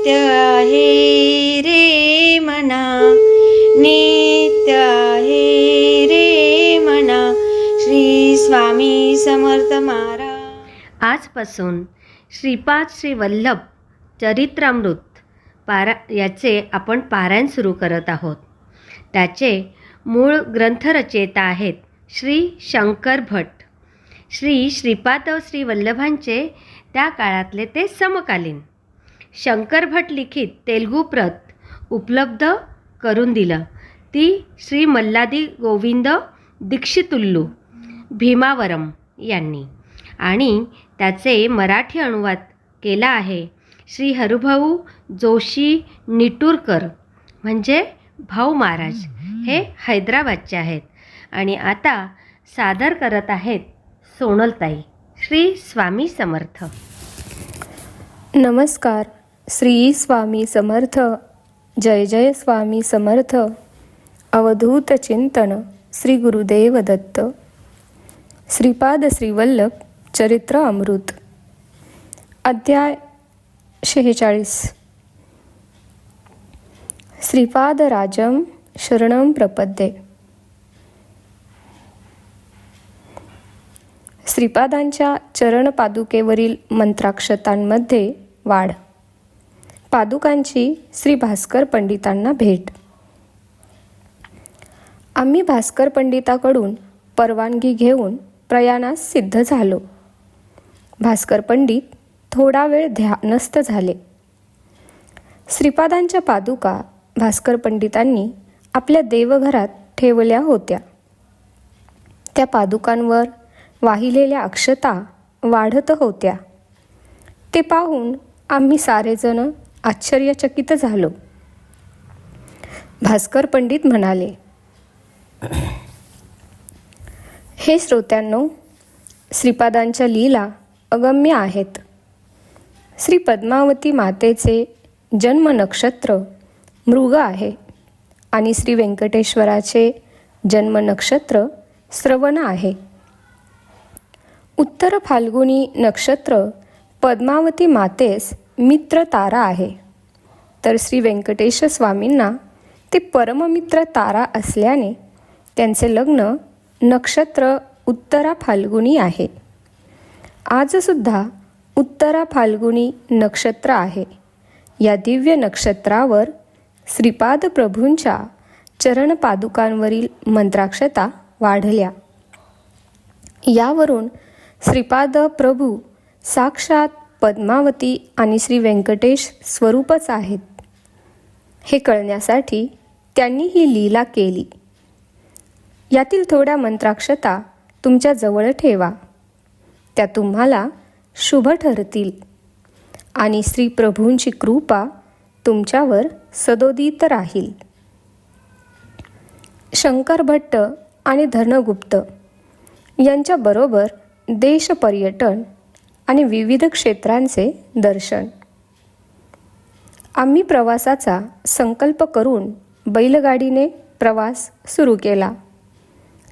नित्य आहे रे मना नित्य आहे रे मना श्री स्वामी समर्थ महाराज. आजपासून श्रीपाद श्री वल्लभ चरित्रामृत पारा याचे आपण पारायण सुरू करत आहोत. त्याचे मूळ ग्रंथरचयिता आहेत श्री शंकर भट. श्री श्रीपाद श्री वल्लभांचे त्या काळातले ते समकालीन. शंकर भट लिखित तेलगू प्रत उपलब्ध करून दिलं. ती श्री मल्लादी गोविंद दीक्षितुल्लू भीमावरम यांनी. आणि त्याचे मराठी अनुवाद केला आहे श्री हरुभाऊ जोशी निटूरकर म्हणजे भाऊ महाराज हे हैदराबादचे आहेत. आणि आता सादर करत आहेत सोनलताई श्री स्वामी समर्थ. नमस्कार. श्री स्वामी समर्थ. जय जय स्वामी समर्थ. अवधूत चिंतन श्री गुरुदेव दत्त. श्रीपाद श्रीवल्लभ चरित्र अमृत. अध्याय शेहेचाळीस. श्रीपाद राजम शरणम प्रपद्ये. श्रीपादांच्या चरणपादुकेवरील मंत्राक्षतांमध्ये वाढ. पादुकांची श्री भास्कर पंडितांना भेट. आम्ही भास्कर पंडिताकडून परवानगी घेऊन प्रयाणास सिद्ध झालो. भास्कर पंडित थोडा वेळ ध्यानस्थ झाले. श्रीपादांच्या पादुका भास्कर पंडितांनी आपल्या देवघरात ठेवल्या होत्या. त्या पादुकांवर वाहिलेल्या अक्षता वाढत होत्या. ते पाहून आम्ही सारेजण आश्चर्यचकित झालो. भास्कर पंडित म्हणाले हे श्रोत्यांनो श्रीपादांच्या लीला अगम्य आहेत. श्री पद्मावती मातेचे जन्म नक्षत्र मृग आहे आणि श्री व्यंकटेश्वराचे जन्म नक्षत्र श्रवण आहे. उत्तर फाल्गुनी नक्षत्र पद्मावती मातेस मित्र तारा आहे. तर श्री व्यंकटेश स्वामींना ते परममित्र तारा असल्याने त्यांचे लग्न नक्षत्र उत्तरा फाल्गुनी आहे. आजसुद्धा उत्तरा फाल्गुनी नक्षत्र आहे. या दिव्य नक्षत्रावर श्रीपाद प्रभूंच्या चरणपादुकांवरील मंत्राक्षता वाढल्या. यावरून श्रीपाद प्रभू साक्षात पद्मावती आणि श्री व्यंकटेश स्वरूपच आहेत. हे कळण्यासाठी त्यांनी ही लीला केली. यातील थोड्या मंत्राक्षता तुमच्या जवळ ठेवा. त्या तुम्हाला शुभ ठरतील आणि श्री प्रभूंची कृपा तुमच्यावर सदोदित राहील. शंकर भट्ट आणि धर्णगुप्त यांच्याबरोबर देश पर्यटन आणि विविध क्षेत्रांचे दर्शन. आम्ही प्रवासाचा संकल्प करून बैलगाडीने प्रवास सुरू केला.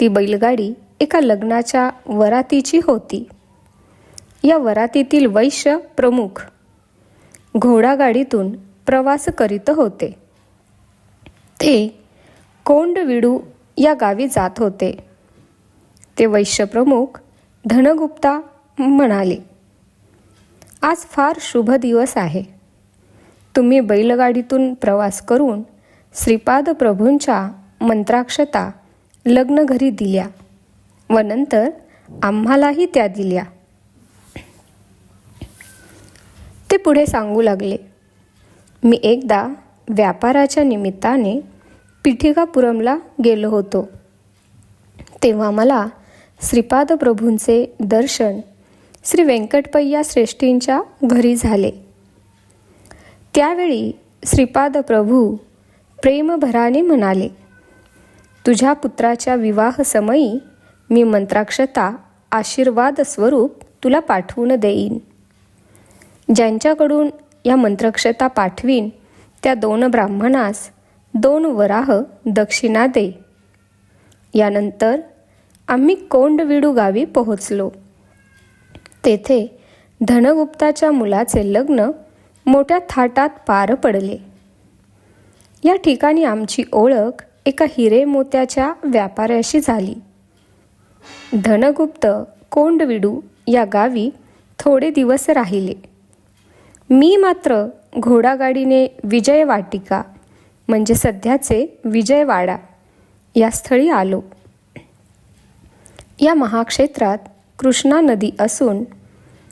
ती बैलगाडी एका लग्नाच्या वरातीची होती. या वरातीतील वैश्य प्रमुख घोडागाडीतून प्रवास करीत होते. ते कोंडविडू या गावी जात होते. ते वैश्यप्रमुख धनगुप्ता म्हणाले आज फार शुभ दिवस आहे. तुम्ही बैलगाडीतून प्रवास करून श्रीपाद प्रभूंच्या मंत्राक्षता लग्न घरी दिल्या व नंतर आम्हालाही त्या दिल्या. ते पुढे सांगू लागले मी एकदा व्यापाराच्या निमित्ताने पिठिकापुरमला गेलो होतो. तेव्हा मला श्रीपाद प्रभूंचे दर्शन श्री व्यंकटपय्या श्रेष्ठींच्या घरी झाले. त्यावेळी श्रीपाद प्रभू प्रेमभराने म्हणाले तुझ्या पुत्राच्या विवाह समयी मी मंत्राक्षता आशीर्वाद स्वरूप तुला पाठवून देईन. ज्यांच्याकडून या मंत्रक्षता पाठवीन त्या दोन ब्राह्मणास दोन वराह दक्षिणा दे. यानंतर आम्ही कोंडविडू गावी पोहोचलो. तेथे धनगुप्ताच्या मुलाचे लग्न मोठ्या थाटात पार पडले. या ठिकाणी आमची ओळख एका हिरे मोत्याच्या व्यापाऱ्याशी झाली. धनगुप्त कोंडविडू या गावी थोडे दिवस राहिले. मी मात्र घोडागाडीने विजयवाटिका म्हणजे सध्याचे विजयवाडा या स्थळी आलो. या महाक्षेत्रात कृष्णा नदी असून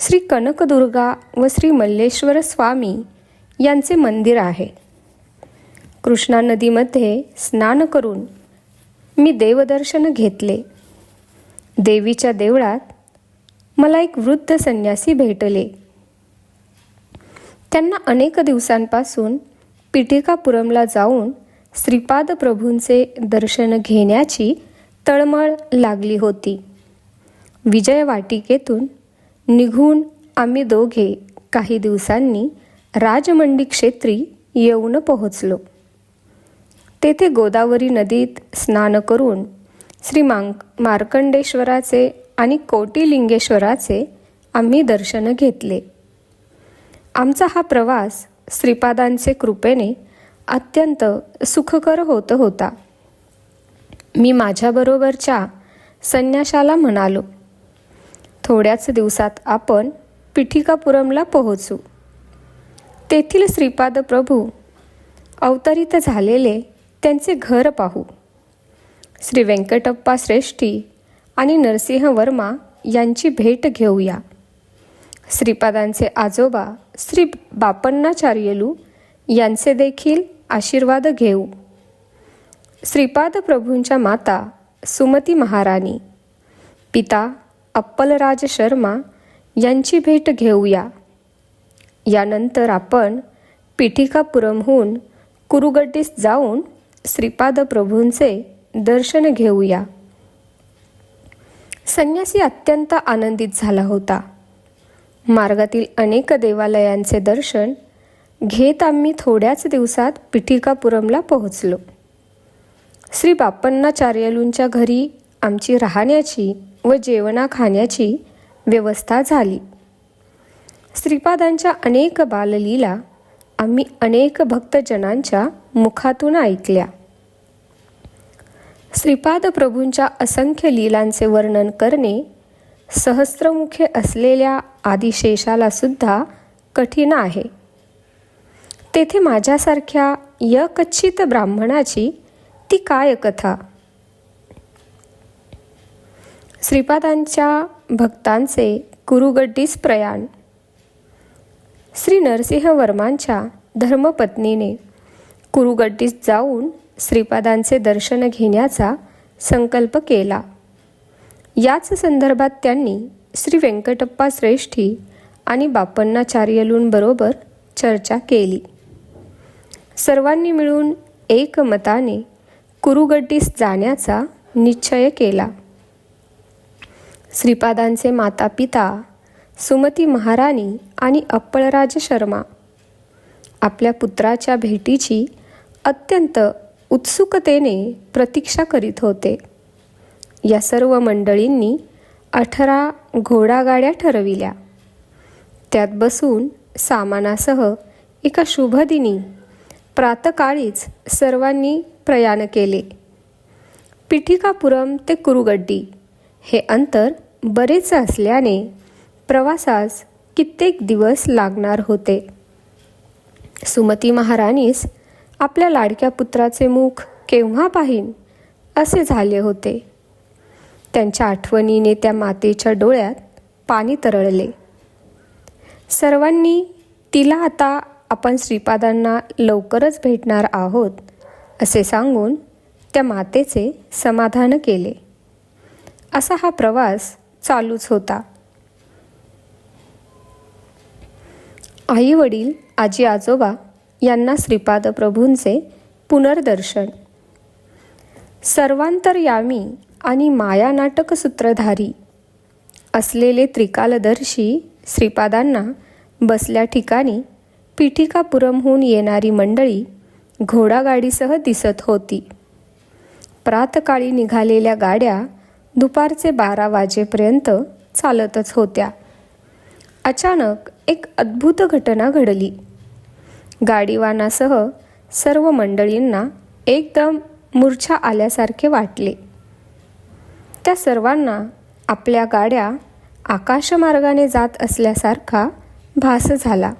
श्री कनकदुर्गा व श्री मल्लेश्वर स्वामी यांचे मंदिर आहे. कृष्णा नदीमध्ये स्नान करून मी देवदर्शन घेतले. देवीच्या देवळात मला एक वृद्ध संन्यासी भेटले. त्यांना अनेक दिवसांपासून पिठिकापुरमला जाऊन श्रीपाद प्रभूंचे दर्शन घेण्याची तळमळ लागली होती. विजयवाटिकेतून निघून आम्ही दोघे काही दिवसांनी राजमंडी क्षेत्री येऊन पोहोचलो. तेथे गोदावरी नदीत स्नान करून श्री मांक मार्कंडेश्वराचे आणि कोटिलिंगेश्वराचे आम्ही दर्शन घेतले. आमचा हा प्रवास श्रीपादांचे कृपेने अत्यंत सुखकर होत होता. मी माझ्याबरोबरच्या संन्याशाला म्हणालो थोड्याच दिवसात आपण पिठिकापुरमला पोहोचू. तेथील श्रीपाद प्रभू अवतरित झालेले त्यांचे घर पाहू. श्री व्यंकटप्पा श्रेष्ठी आणि नरसिंह वर्मा यांची भेट घेऊया. श्रीपादांचे आजोबा श्री बापन्नाचार्यलू यांचे देखील आशीर्वाद घेऊ. श्रीपाद प्रभूंच्या माता सुमती महाराणी पिता अप्पलराज शर्मा यांची भेट घेऊया. यानंतर आपण पिठिकापुरमहून कुरुगड्डीस जाऊन श्रीपाद प्रभूंचे दर्शन घेऊया. संन्यासी अत्यंत आनंदित झाला होता. मार्गातील अनेक देवालयांचे दर्शन घेत आम्ही थोड्याच दिवसात पिठिकापुरमला पोहोचलो. श्री बापन्नाचार्यलूंच्या घरी आमची राहण्याची व जेवणा खाण्याची व्यवस्था झाली. श्रीपादांच्या अनेक बाललीला आम्ही अनेक भक्तजनांच्या मुखातून ऐकल्या. श्रीपाद प्रभूंच्या असंख्य लीलांचे वर्णन करणे सहस्त्रमुखे असलेल्या आदिशेषाला सुद्धा कठीण आहे. तेथे माझ्यासारख्या यकच्चित ब्राह्मणाची ती काय कथा? श्रीपादांच्या भक्तांचे कुरुगड्डीस प्रयाण. श्री नरसिंह वर्मांच्या धर्मपत्नीने कुरुगड्डीस जाऊन श्रीपादांचे दर्शन घेण्याचा संकल्प केला. याच संदर्भात त्यांनी श्री व्यंकटप्पा श्रेष्ठी आणि बापन्नाचार्यलूंबरोबर चर्चा केली. सर्वांनी मिळून एकमताने कुरुगड्डीस जाण्याचा निश्चय केला. श्रीपादांचे माता पिता सुमती महाराणी आणि अप्पळराज शर्मा. आपल्या पुत्राच्या भेटीची अत्यंत उत्सुकतेने प्रतीक्षा करीत होते. या सर्व मंडळींनी अठरा घोडागाड्या ठरविल्या. त्यात बसून सामानासह एका शुभदिनी प्रातकाळीच सर्वांनी प्रयाण केले. पिठिकापुरम ते कुरुगड्डी. हे अंतर बरेच असल्याने प्रवासास कित्येक दिवस लागणार होते. सुमती महाराणीस आपल्या लाडक्या पुत्राचे मुख केव्हा पाहीन असे झाले होते. त्यांच्या आठवणीने त्या मातेच्या डोळ्यात पाणी तरळले. सर्वांनी तिला आता आपण श्रीपादांना लवकरच भेटणार आहोत असे सांगून त्या मातेचे समाधान केले. असा हा प्रवास चालूच होता. आई वडील आजी आजोबा यांना श्रीपाद प्रभूंचे पुनर्दर्शन. सर्वांतरयामी आणि माया नाटक सूत्रधारी असलेले त्रिकालदर्शी श्रीपादांना बसल्या ठिकाणी पीठिकापुरमहून येणारी मंडळी घोडागाडीसह दिसत होती. प्रातकाळी निघालेल्या गाड्या दुपारचे बारा वाजेपर्यंत चालतच होत्या. अचानक एक अद्भुत घटना घडली. गाडीवानासह सर्व मंडळींना एकदम मूर्छा आल्यासारखे वाटले. त्या सर्वांना आपल्या गाड्या आकाशमार्गाने जात असल्यासारखा भास झाला.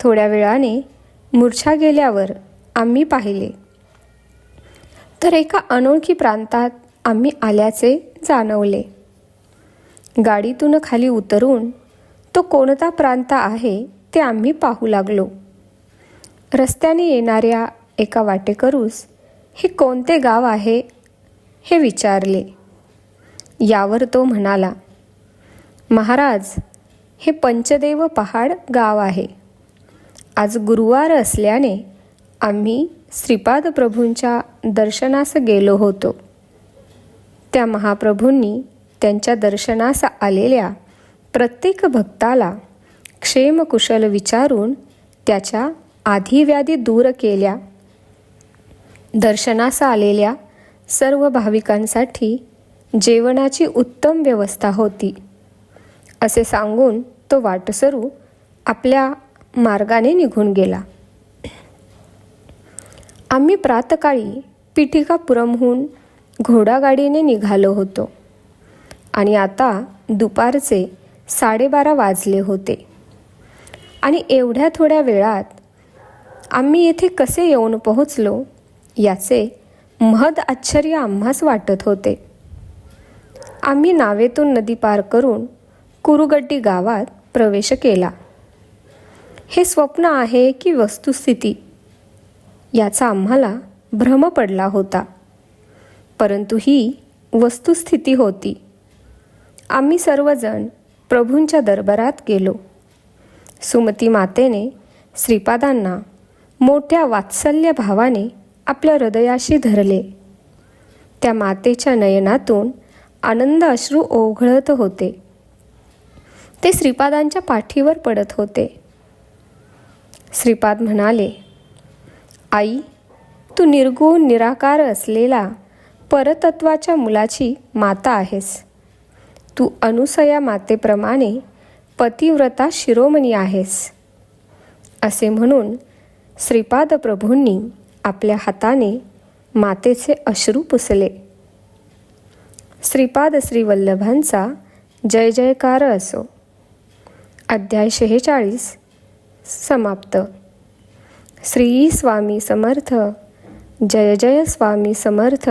थोड्या वेळाने मूर्छा गेल्यावर आम्ही पाहिले. तर एका अनोळखी प्रांतात आम्ही आल्याचे जाणवले. गाडीतून खाली उतरून तो कोणता प्रांत आहे ते आम्ही पाहू लागलो. रस्त्याने येणाऱ्या एका वाटेकरूस हे कोणते गाव आहे? हे विचारले. यावर तो म्हणाला महाराज हे पंचदेव पहाड गाव आहे. आज गुरुवार असल्याने आम्ही श्रीपाद प्रभूंच्या दर्शनास गेलो होतो. त्या महाप्रभूंनी त्यांच्या दर्शनास आलेल्या प्रत्येक भक्ताला क्षेमकुशल विचारून त्याच्या आधीव्याधी दूर केल्या. दर्शनास आलेल्या सर्व भाविकांसाठी जेवणाची उत्तम व्यवस्था होती. असे सांगून तो वाटसरू आपल्या मार्गाने निघून गेला. आम्ही प्रातकाळी पिठिकापुरमहून घोडागाडीने निघालो होतो. आणि आता दुपारचे साडेबारा वाजले होते. आणि एवढ्या थोड्या वेळात आम्ही येथे कसे येऊन पोहोचलो याचे महद आश्चर्य आम्हास वाटत होते. आम्ही नावेतून नदी पार करून कुरुगड्डी गावात प्रवेश केला. हे स्वप्न आहे की वस्तुस्थिती याचा आम्हाला भ्रम पडला होता. परंतु ही वस्तुस्थिती होती. आम्ही सर्वजण प्रभूंच्या दरबारात गेलो. सुमती मातेने श्रीपादांना मोठ्या वात्सल्य भावाने आपल्या हृदयाशी धरले. त्या मातेच्या नयनातून आनंद अश्रू ओघळत होते. ते श्रीपादांच्या पाठीवर पडत होते. श्रीपाद म्हणाले आई तू निर्गुण निराकार असलेला परतत्वाच्या मुलाची माता आहेस. तू अनुसया मातेप्रमाणे पतिव्रता शिरोमणी आहेस. असे म्हणून श्रीपाद प्रभूंनी आपल्या हाताने मातेचे अश्रू पुसले. श्रीपाद श्रीवल्लभांचा जय जयकार असो. अध्याय शेहेचाळीस समाप्त. श्री स्वामी समर्थ जय जय स्वामी समर्थ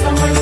श्री स्वामी समर्थ